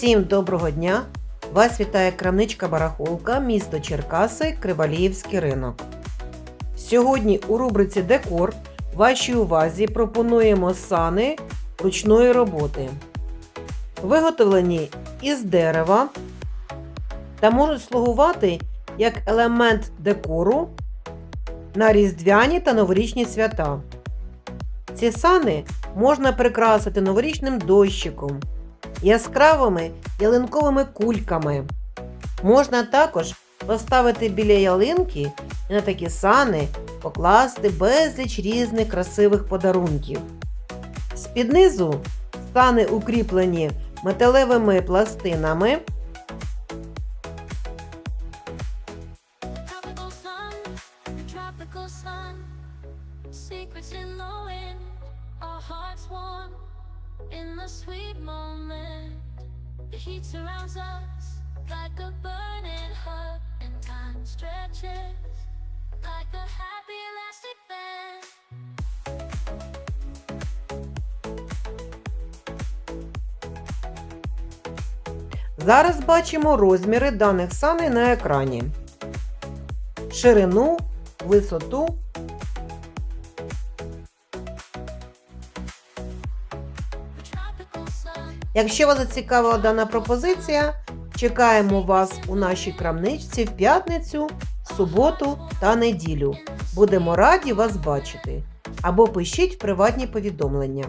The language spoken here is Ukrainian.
Всім доброго дня! Вас вітає крамничка Барахолка, місто Черкаси, Криваліївський ринок. Сьогодні у рубриці Декор вашій увазі пропонуємо сани ручної роботи. Виготовлені із дерева та можуть слугувати як елемент декору на різдвяні та новорічні свята. Ці сани можна прикрасити новорічним дощиком, яскравими ялинковими кульками. Можна також поставити біля ялинки і на такі сани покласти безліч різних красивих подарунків. З-під низу сани укріплені металевими пластинами. Secrets in the wind, our hearts warm in the sweet moment. The heat surrounds us like a burning hug, and time stretches like a happy elastic band. Зараз бачимо розміри даних саней на екрані. Ширину, висоту. Якщо вас зацікавила дана пропозиція, чекаємо вас у нашій крамничці в п'ятницю, суботу та неділю. Будемо раді вас бачити. Або пишіть приватні повідомлення.